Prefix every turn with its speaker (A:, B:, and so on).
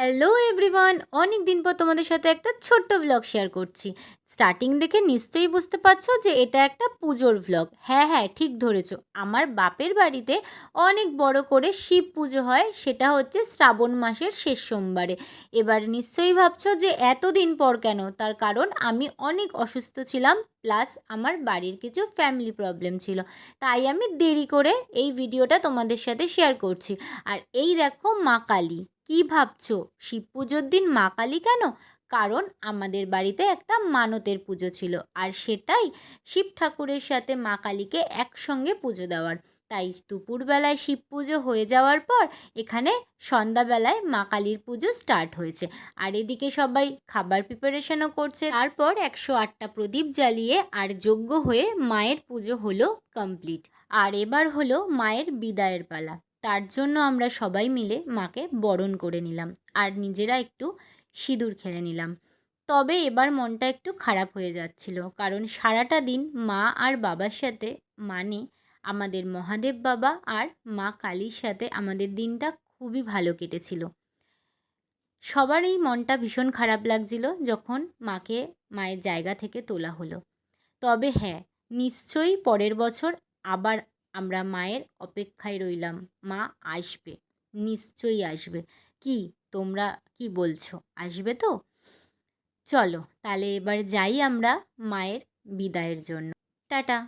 A: Hello everyone অনেক দিন পর তোমাদের সাথে একটা ছোট্ট ভ্লগ শেয়ার করছি। স্টার্টিং দেখে নিশ্চয়ই বুঝতে পারছ যে এটা একটা পুজোর ভ্লগ হ্যাঁ হ্যাঁ ঠিক ধরেছো। আমার বাপের বাড়িতে অনেক বড় করে শিব পুজো হয়, সেটা হচ্ছে শ্রাবণ মাসের শেষ সোমবারে। এবার নিশ্চয়ই ভাবছ যে এতদিন পর কেন? তার কারণ আমি অনেক অসুস্থ ছিলাম প্লাস আমার বাড়ির কিছু ফ্যামিলি প্রবলেম ছিল। তাই আমি দেরি করে এই ভিডিওটা তোমাদের সাথে শেয়ার করছি। আর এই দেখো মা কালী। কী ভাবছ? শিব পুজোর দিন মা কালী কেন? কারণ আমাদের বাড়িতে একটা মানতের পুজো ছিল আর সেটাই শিব ঠাকুরের সাথে মা কালীকে একসঙ্গে পুজো দেওয়ার। তাই দুপুরবেলায় শিব পুজো হয়ে যাওয়ার পর এখানে সন্ধ্যাবেলায় মা কালীর পুজো স্টার্ট হয়েছে। আর এদিকে সবাই খাবার প্রিপারেশনও করছে। তারপর একশো আটটা প্রদীপ জ্বালিয়ে আর যোগ্য হয়ে মায়ের পুজো হলো কমপ্লিট আর এবার হলো মায়ের বিদায়ের পালা। তার জন্য আমরা সবাই মিলে মাকে বরণ করে নিলাম আর নিজেরা একটু সিঁদুর খেলে নিলাম। তবে এবার মনটা একটু খারাপ হয়ে যাচ্ছিল কারণ সারাটা দিন মা আর বাবার সাথে মানে আমাদের মহাদেব বাবা আর মা কালীর সাথে আমাদের দিনটা খুবই ভালো কেটেছিল। সবারই মনটা ভীষণ খারাপ লাগছিল যখন মাকে মায়ের জায়গা থেকে তোলা হলো। তবে হ্যাঁ নিশ্চয়ই পরের বছর আবার আমরা মায়ের অপেক্ষায় রইলাম। মা আসবে, নিশ্চয়ই আসবে। কি তোমরা কি বলছো? আসবে তো? চলো, তাহলে এবার যাই আমরা মায়ের বিদায়ের জন্য। টাটা।